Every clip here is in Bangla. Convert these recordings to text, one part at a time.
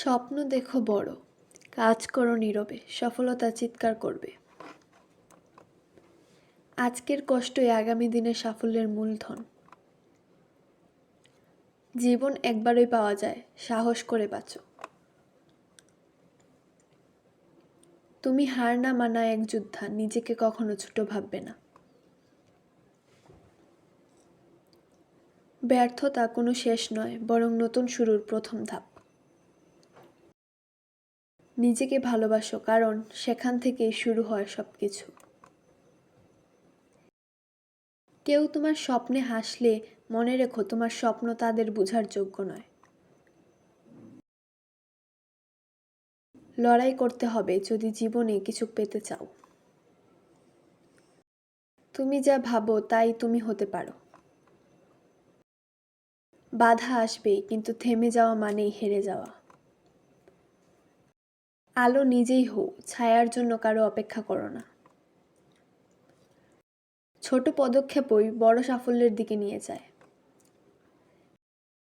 স্বপ্ন দেখো বড়। কাজ করো নীরবে, সফলতা চিৎকার করবে। আজকের কষ্টই আগামী দিনের সাফল্যের মূলধন। জীবন একবারই পাওয়া যায়, সাহস করে বাঁচো। তুমি হার না মানা এক যোদ্ধা, নিজেকে কখনো ছোট ভাববে না। ব্যর্থতা কোনো শেষ নয়, বরং নতুন শুরুর প্রথম ধাপ। নিজেকে ভালোবাসো, কারণ সেখান থেকেই শুরু হয় সব কিছু কেউ তোমার স্বপ্নে হাসলে মনে রেখো, তোমার স্বপ্ন তাদের বোঝার যোগ্য নয়। লড়াই করতে হবে যদি জীবনে কিছু পেতে চাও। তুমি যা ভাবো তাই তুমি হতে পারো। বাধা আসবেই, কিন্তু থেমে যাওয়া মানেই হেরে যাওয়া। আলো নিজেই হও ছায়ার জন্য কারও অপেক্ষা করো না। ছোট পদক্ষেপই বড় সাফল্যের দিকে নিয়ে যায়।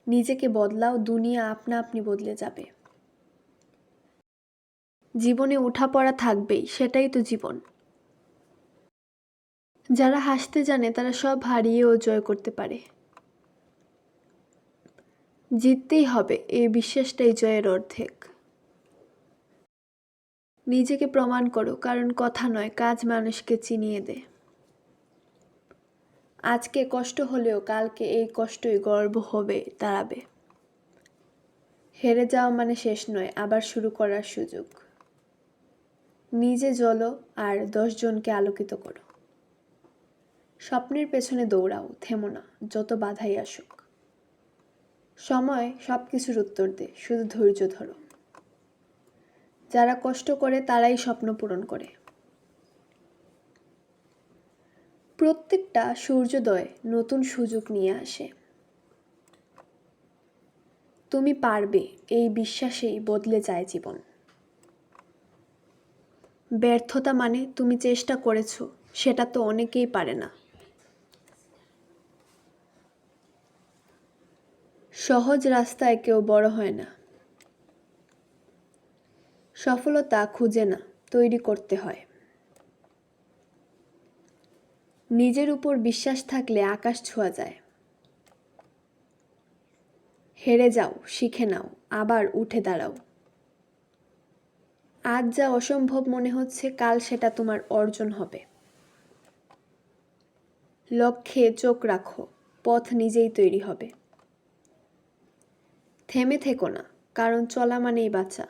নিজেকে বদলাও, দুনিয়া আপনা আপনি বদলে যাবে। জীবনে উঠা পড়া থাকবেই, সেটাই তো জীবন। যারা হাসতে জানে, তারা সব হারিয়েও জয় করতে পারে। জিততেই হবে, এই বিশ্বাসটাই জয়ের অর্ধেক। নিজেকে প্রমাণ করো, কারণ কথা নয়, কাজ মানুষকে চিনিয়ে দেয় আজকে কষ্ট হলেও কালকে এই কষ্টই গর্ব হবে, দাঁড়াবে। হেরে যাওয়া মানে শেষ নয়, আবার শুরু করার সুযোগ। নিজে জ্বলো আর দশজনকে আলোকিত করো। স্বপ্নের পেছনে দৌড়াও, থেমো না, যত বাধাই আসুক। সময় সব কিছুর উত্তর দে, শুধু ধৈর্য ধরো। যারা কষ্ট করে তারাই স্বপ্ন পূরণ করে। প্রত্যেকটা সূর্যোদয় নতুন সুযোগ নিয়ে আসে। তুমি পারবে এই বিশ্বাসেই বদলে যায় জীবন। ব্যর্থতা মানে তুমি চেষ্টা করেছ, সেটা তো অনেকেই পারে না। সহজ রাস্তায় কেউ বড় হয় না। সফলতা খুঁজে না, তৈরি করতে হয়। নিজের উপর বিশ্বাস থাকলে আকাশ ছোঁয়া যায়। হেরে যাও, শিখে নাও, আবার উঠে দাঁড়াও। আজ যা অসম্ভব মনে হচ্ছে, কাল সেটা তোমার অর্জন হবে। লক্ষ্যে চোখ রাখো, পথ নিজেই তৈরি হবে। থেমে থেকো না, কারণ চলা মানেই বাঁচা।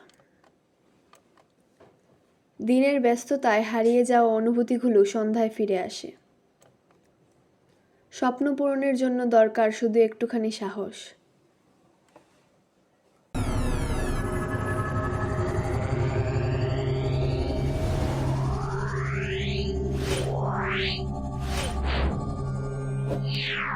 দিনের ব্যস্ততায় হারিয়ে যাওয়া অনুভূতিগুলো সন্ধ্যায় ফিরে আসে স্বপ্ন পূরণের জন্য দরকার শুধু একটুখানি সাহস Yeah.